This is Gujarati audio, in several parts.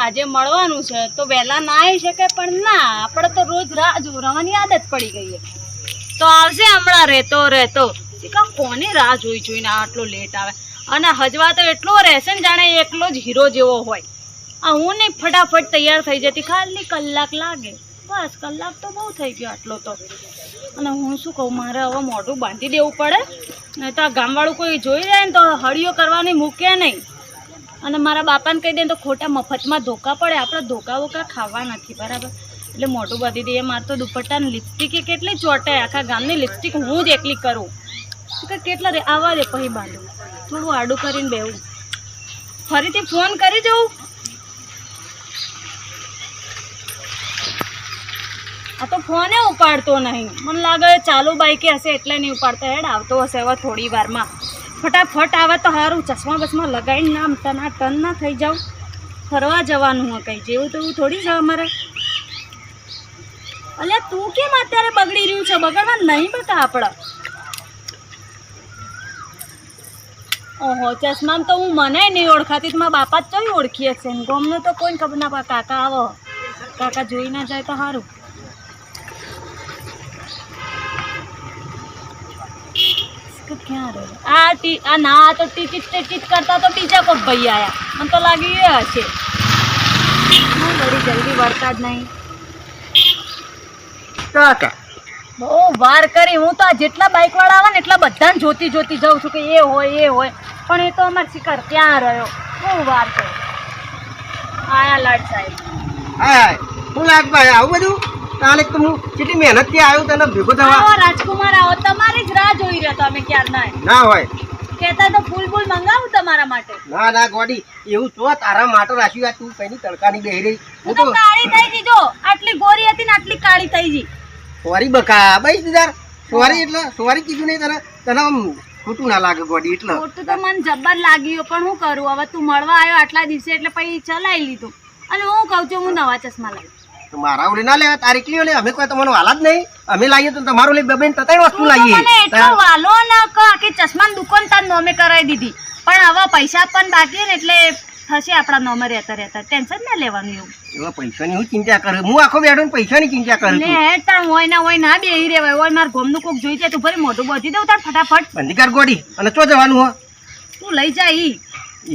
આજે મળવાનું છે, તો વહેલા ના આવી શકે, પણ ના, આપણે તો રોજ રાહ જોવાની આદત પડી ગઈ તો આવશે હમણાં રહેતો રહેતો. કોને રાહ જોઈ જોઈને આટલો લેટ આવે? અને હજવા તો એટલો રહેશે ને જાણે એકલો જ હીરો જેવો હોય. આ હું નહીં, ફટાફટ તૈયાર થઈ જતી. ખાલી કલાક લાગે. બસ, કલાક તો બહુ થઈ ગયો આટલો તો. અને હું શું કહું, મારે હવે મોઢું બાંધી દેવું પડે. નહીં તો આ ગામવાળું કોઈ જોઈ જાય ને તો હળીઓ કરવાની મૂકે નહીં. અને મારા બાપાને કહી દે તો ખોટા મફતમાં ધોકા પડે. આપણે ધોકા વોકા ખાવા નથી, બરાબર? એટલે મોટું બાંધી દઈએ મારે તો દુપટ્ટા લિપસ્ટિક એ કેટલી ચોટે આખા ગામની લિપસ્ટિક હું જ એકલી કરું. કે કેટલા રે આવા દે પછી બાંધું. થોડું આડું કરીને બેવું ફરીથી ફોન કરી જવું આ તો ફોને ઉપાડતો નહીં. મને લાગે ચાલુ બાઈકે હશે એટલે નહીં ઉપાડતો. હેડ, આવતો હશે હવે થોડી વારમાં. ફટાફટ આવે તો સારું ચશ્મા બસમાં લગાવીને ના તના ટન ના થઈ જાવ ફરવા જવાનું હોય કંઈ, જેવું તેવું થોડી છે અમારે. અલ્યા તું કેમ અત્યારે બગડી રહ્યું છે? બગડવા નહીં બતા આપણે. ઓહો, ચશ્મામાં તો હું મને નહીં ઓળખાતી, તો મારા બાપા જ ચોઈ ઓળખીએ છે. ગમને તો કોઈ ખબર ના કાકા આવો. કાકા જોઈ ના જાય તો સારું આ ટી આ ના આ તો ટીચીટ ટીચીટ કરતા તો બીજા કોઈ ભાઈ આયા. મને તો લાગી એ હશે. હું વળી જલ્દી વળતા જ નહીં. કાકા. બહુ વાર કરી હું તો આ જેટલા બાઇક વાળા આવે ને એટલા બધાને જોતી જોતી જાઉં છું કે એ હોય એ હોય. પણ એ તો અમાર શિકાર ત્યાં રહ્યો? બહુ વાર કરી. આયા લાડ સાહેબ. હા હું લાગભાઈ આવું બધું? તાલે તો હું કેટલી મહેનતથી આવ્યો તને ભેગો થવા? રાજકુમાર આવો. તમારી જ રાહ જોઈ રહ્યો તમે ક્યાં ના ના હોય. કેતા તો ફૂલ ફૂલ મંગાવું તમારા માટે. ના ના ગોડી એવું તો તારા માટે રાખ્યું આ તું કઈની તડકાની બેહી રહી. હું તો કાળી થઈ ગઈ જો. આટલી ગોરી હતી ને આટલી કાળી થઈ ગઈ. સોરી બકા ભાઈ દીદાર સોરી એટલે સોરી કીધું નહીં તને. તને ખોટું ના લાગે ગોડી એટલે. ખોટું તો મને જબ્બર લાગ્યું પણ હું કરું? હવે તું મળવા આવ્યો આટલા દિવસે એટલે પછી ચલાવી લીધું. અને હું કહું છું હું નવા ચશ્મા લાવી. મારા ઓલી ના લેવા તારી કલી લે. અમે કોઈ તમારો હાલ જ નહીં. અમે લાવીએ તો તમારું લે બેન તતાઈ વસ્તુ લાવીએ એટલો વાલો ન ક કે ચશ્માની દુકાન તાર નોમે કરાવી દીધી. પણ હવે પૈસા પણ બાકી ને એટલે થશે આપણા નોમે રહેતા રહેતા. ટેન્શન ના લેવાનું એવું. એવા પૈસાની હું ચિંતા કરું? હું આખો બેઠો ને પૈસાની ચિંતા કરું ને તાર હોય ના હોય ના બેહી રહેવાય. હોય માર ગોમનું કોક જોઈ જાય તું ફરી મોઢું બોધી દઉં તાર ફટાફટ. બંધી કર ગોડી. અને ચો જવાનું હો? તું લઈ જા ઈ.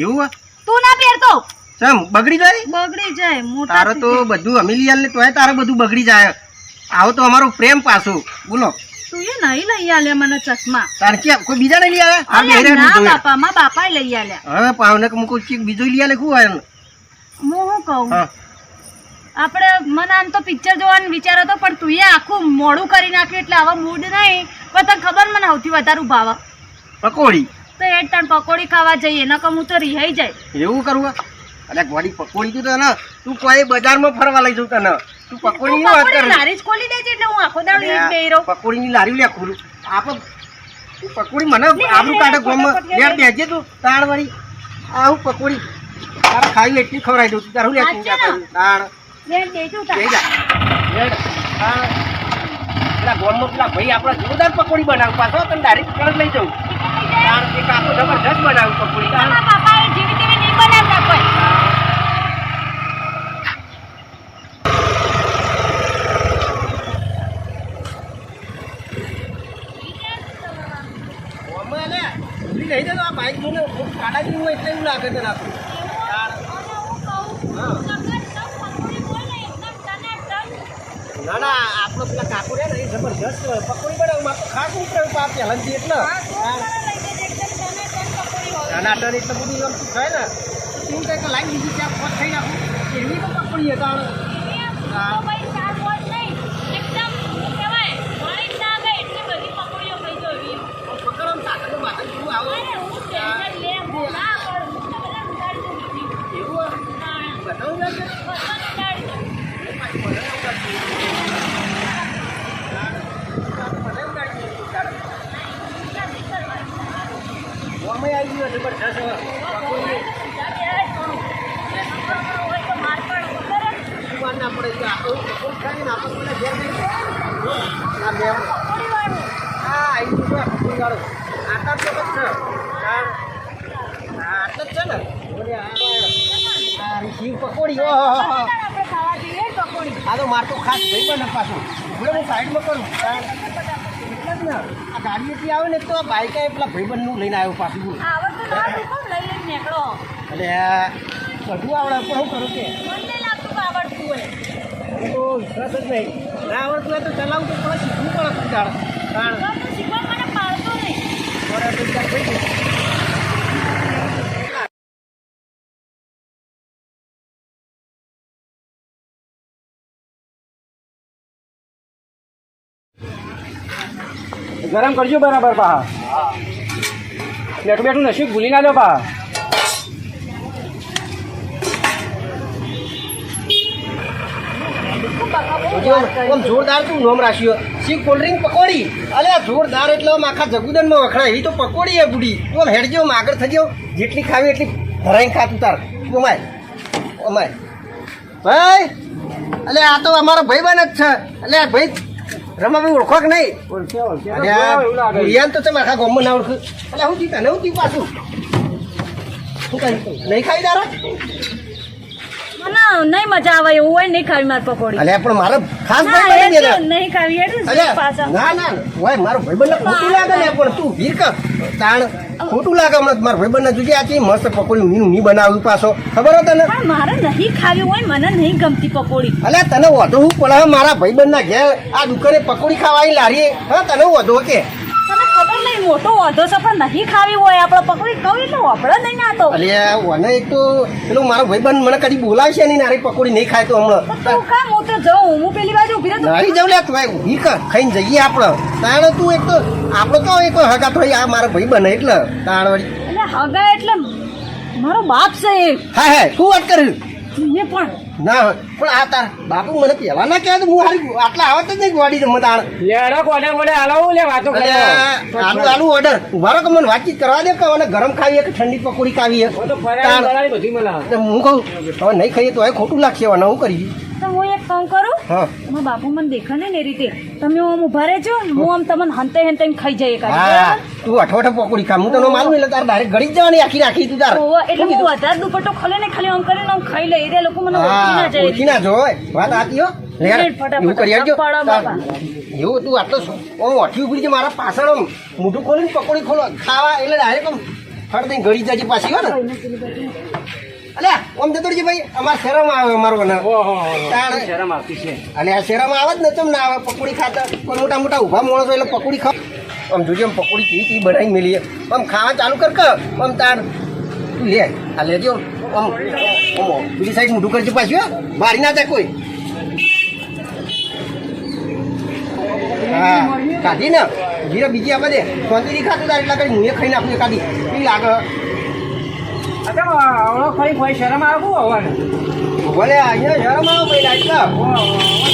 એવું તું ના પહેરતો. ચમ બગડી જાય? બગડી જાય મોટા તારો તો બધું અમીલિયાલ ને તોય તારે બધું બગડી જાય. આવો તો અમારો પ્રેમ પાછો. બોલો. તું એ નહીં લઈ આલે મને ચશ્મા. તાર કે કોઈ બીજા ને લઈ આવે આ બેરે ના બાપા માં બાપા લઈ આલે હવે પાવને કે મુકો ચીક બીજો લઈ આલે શું હોય હું હું કહું? આપણે મને આમ તો પિક્ચર જોવાનો વિચાર હતો પણ તું એ આખું મોડું કરી નાખ્યું એટલે આવા મૂડ નહીં. પણ તને ખબર મને સૌથી વધારે ભાવ પકોડી. તો એ તને પકોડી ખાવા જઈએ નકર હું તો રિહાઈ જાય. એવું કરવું હે? વળી પકોડી તું તને? તું કોઈ બજારમાં ફરવા લઈ જઉં તને. તું પકોડી ની વાત કર. લારી જ ખોલી દેજે એટલે હું આખો દાડો એ જ બેહી રહું પકોડી ની લારી લે ખોલું આપ તું પકોડી મને આબરૂ કાઢે ગોમ યાર બેજે તું. તાણ વળી. આવું પકોડી. તાર ખાવી એટલી ખવડાવી દઉં તું તારું લે તું તાણ. બેન દેજો તાર. જા. હેડ. તાણ. પેલા ગોળમાં પેલા ભાઈ આપણા જોરદાર પકોડી બનાવું. પાછો તને ડાયરેક્ટ કણ લઈ જાઉં. તાણ એક આખો જબરજસ્ત બનાવું પકોડી. મારા બાપાએ જેવી તેવી નહીં બનાવતા કોઈ ગોળમાં લે. ઊભી રહી જા તો આ બાઈક જોઈને કાઢા જેવું એટલે એવું લાગે. તાણ. હા. ના ના આપણો પેલા કાકુ રે ને એ જબરજસ્ત પકોડી બનાવું તો ખાસ ઉપરે પાપ પહેલાંથી એટલે ટનાટન એટલે બધું આમ થાય ને શું થાય લાઈન બીજી ત્યાં થઈ નાખું એવી તો પકોડી હતા પકડમ સાથે તો માથે શું આવે એવું બતાવું લાગે ગોળમાં આવી ગયો જબરજસ્ત પકોડી સુવાન ના પડે કે આપણું ઘેર મેમ હા આવી ગયું પકોડી આ તો ખાસ ભાઈ બને પાછું સાઈડમાં કરું જ ને આ ગાડી આવે ને તો આ બાઈક પેલા ભાઈબંધનું લઈને આવ્યો પાછું એટલે બધું આવડે, પણ હું કરું કે? આવડતું હોય તો વિશ્વાસ જ નહીં ના આવડતું હોય તો ચલાવવું તો પડે શીખવું પડે તું ગરમ કરજો બરાબર પા બેઠું બેઠું નસીબ ભૂલી ના દો પા આમ જોરદાર તું નોમ રાખ્યો સી કોલ્ડ ડ્રિંક પકોડી? અલે જોરદાર એટલે આમ આખા જગુદનમાં વખણાય. એવી તો પકોડી એ બુડી. તું આમ હેડજો, આમ આગળ થજો જેટલી ખાવી એટલી ભરાઈને ખાતું તાર. તું અમાય અમાય ભાઈ, અલે, આ તો અમારો ભાઈબંધ જ છે. અલે ભાઈ રમાભાઈ ઓળખો કે નહીં? અરે, આ તો તમે આખા ગામમાં ના ઓળખું. અલે, હું જીતા? ને હું જી પાછું શું કહ્યું નહીં ખાઈ તારા? મને નહીં મજા આવે એવું હોય નહીં ખાવી મારી પકોડી. અલ્યા પણ મારે ખાસ ભાઈ ને. નહીં ખાવી એટલે પાછા? ના ના ઓય મારો ભાઈબંધ ખોટું લાગે ને પણ તું વીર કર. તાણ ખોટું લાગે મત મારા ભાઈબંધ ને આ ચી મસ્ત પકોડી ઊની ઊની બનાવું પાછો. ખબર હતો ને મારે નહીં ખાવી હોય મને નહીં ગમતી પકોડી. અલે તને વધુ હું પડે મારા ભાઈબંધ ના ઘેર આ દુકાને પકોડી ખાવાની લારી હા તને વધુ કે? મોટો વાંધો છે પણ નહીં ખાવી હોય આપણે. પકોડી કવી તો આપણે નહીં ના તો. અલે ઓને એક તો પેલો મારો ભાઈબંધ મને કદી બોલાવશે નહીં નારી પકોડી નહીં ખાય તો હમણાં. તું કામ હું તો જાઉં હું પેલી બાજુ ઊભી રહું નહીં જવ લે ભાઈ ઊભી કર ખાઈને જઈએ આપણે. તાણે તું એક તો આપણો તો એક હગા થોડી આ મારો ભાઈબંધ એટલે તાણ વળી. એટલે હગા એટલે મારો બાપ છે એ. હા હા શું વાત કર્યું? મેં પણ ના પણ આ તાર બાપુ મને પહેલા ના કહેતો હું હારી આટલા આવત જ નહીં ગોડી રમત આણ લેડો કોને કોને હાલો લે વાતો કરે. આલુ આલુ ઓર્ડર ઊભા રહો કે મને વાતચીત કરવા દે કે મને ગરમ ખાવી કે ઠંડી પકોડી ખાવી હે તો બધી મળે હું કહું હવે નહીં ખાઈએ તો હવે ખોટું લાગશે હવે હું કરી. તો હું એક કામ કરું? હા. બાપુ મને દેખા ને એ રીતે. તમે આમ ઊભા રહેજો હું આમ તમને હંતે હંતે ખાઈ જઈએ કાઢી તું અઠવાડે પકોડી ખા. હું તને મારું એટલે તાર ડાયરેક્ટ ગળી જવાની આખી રાખી તું તાર. એટલે હું વધારે દુપટ્ટો ખોલે ને ખાલી આમ કરીને આમ ખાઈ લે. એટલે લોકો મને ઓળખી ના જાય. ઓળખી ના જોય. વાત આતી હો. એવું કરી આવજો. તું આટલો ઓ અઠી ઉભરી છે મારા પાછળ આમ. મોઢું ખોલીને પકોડી ખોલો. ખાવા એટલે ડાયરેક્ટ આમ દઈને ગળી જાય પાછી હો ને. અલ્યા ઓમ જતો રહેજે ભાઈ અમાર શહેરમાં આવે અમારો ને. શરમ આવતી છે? અને આ શહેરમાં આવે જ ને ના આવે? પકોડી ખાતા. કોઈ મોટા મોટા ઊભા માણસો એટલે પકોડી ખાવ આમ જોજે આમ પકોડી બનાવી મેલીએ. આમ ખાવા ચાલુ કર કે આમ તાર લે આ લેજો આમ આમ આમ બીજી સાઈડ મોઢું કરજે પાછું મારી બારી ના જાય કોઈ. હા કાઢી ને. જીરા બીજી આપે દે. શાંતિથી ખાતું તાર એટલા કરી હું ખાઈ નાખું કાઢી એ લાગે. અચ્છા ખાઈ કોઈ શરમ આવું? આવવાનું? ભલે અહીંયા શરમ આવો પહેલા એટલા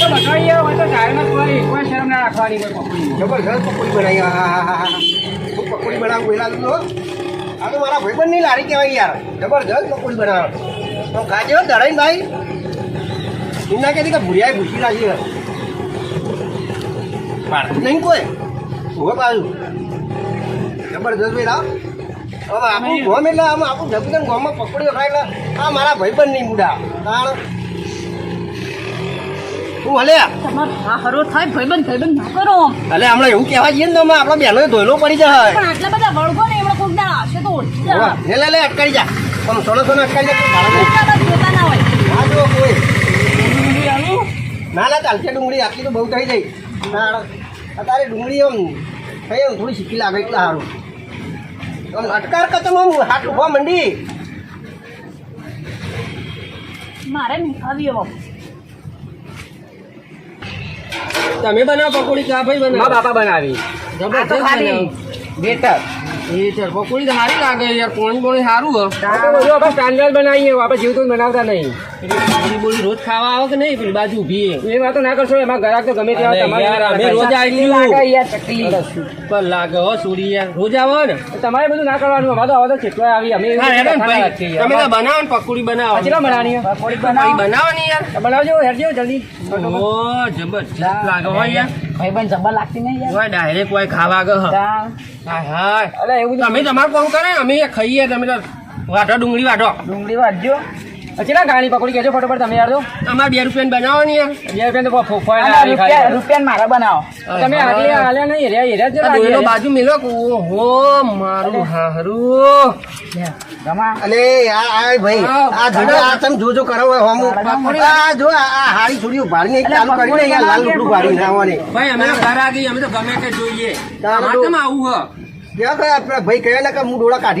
તો બતાવી આવો તો ટાયરમાં કોઈ કોઈ શરમ ના રાખવાની કોઈ પકડી. જબરજસ્ત પકોડી બનાવી. હા હા હા હા હું. પકોડી બનાવું પહેલા તો આ તો મારા ભાઈબંધની લારી કહેવાય યાર. જબરજસ્ત પકોડી બનાવે. તો ખાજે દડાઈ ભાઈ. એમના કહેતી કે ભૂરિયાએ ભૂસી પાડતું નહીં કોઈ. ઊભો પાછું જબરજસ્ત ભાઈ લાવ હવે આપણું ગોમ એટલે આમ આપણું જબરજસ્ત ગોમમાં પકોડી ખાય એટલે આ મારા ભાઈબંધ નહીં બુડા તાણ. તું હલે? હા હરો થાય ભાઈબંધ ભાઈબંધ ના કરો આમ. હમણાં એવું કહેવા જઈએ ને તો અમે આપણા બહેનો ધોયલો પડી જાય. પણ આટલા બધા વળગો ને એમણે હશે તો ઓળખી લે અટકાઈ જા. આમ સોનો સોનો અટકાઈ જા. જોતા ના હોય. ના જુઓ કોઈ. ના ના ચાલશે ડુંગળી. આટલી તો બહુ થઈ જાય ના અત્યારે ડુંગળી એમ થઈ એમ થોડી શીખી લાગે એટલે સારું અટકાર કરતો આમ હાથ ઊભા મંડી. મારે નહીં ખાવી હવે તમે બનાવો પકોડી કા ભાઈ મા બાપા બનાવી. જબરજસ્ત બેટર. એ ચાલ પકોડી તો સારી લાગે યાર પાણી બોણી સારું હો. આપણે સ્ટાન્ડર્ડ બનાવીએ આપણે તો બનાવતા નહીં. બોલી રોજ ખાવા આવે કે નહીં? પેલી બાજુ ઊભી એ. વાતો ના કરશો એમાં ગ્રાહક તો ગમે ત્યાં તમારે અમે રોજ પૈસા યાર તકલીફ. પર લાગે હો સોરી યાર. રોજ આવો ને. તમારે બધું ના કરવાનું અમારે તો હવે તો કેટલો આવી અમે. તમે તો બનાવો ને પકોડી બનાવો. કેટલા બનાવવાની? પકોડી બનાવવાની યાર. બનાવજો હેરજો જલ્દી. ઓ જબરજસ્ત લાગે હો યાર. ભાઈબંધ જબ્બર લાગતી નહીં યાર. ડાયરેક્ટ કોઈ ખાવા ગયો હાય હાય. અરે એવું તમે તમારું કામ કરે અમે ખાઈએ તમે તો વાઢો ડુંગળી વાઢો. ડુંગળી વાટજો કેટલા ગાડી પકોડી કેજો ફટોફટ તમે યાર અમારે બે રૂપિયા બનાવો ને યાર બે રૂપિયા તો ફોફા રૂપિયા મારા બનાવો. તમે હાલી હાલ્યા નહીં હેર્યા હેર્યા જ આ હાલ્યા. બાજુ મેલો ઓહો મારું હારું. ગમા. અને આ આ ભાઈ આ જોજો આ તમે જોજો કરો હવે હોમું આ જો આ આ હારી થોડી ભાડી નહીં ચાલુ કરી ને યાર લાલ લુગડું ભાડી નાવાને ભાઈ અમે ઘર આગી અમે તો ગમે તે જોઈએ. તમારે આવું હ. ભાઈ કહેલા ના કે હું ડોળા કાઢી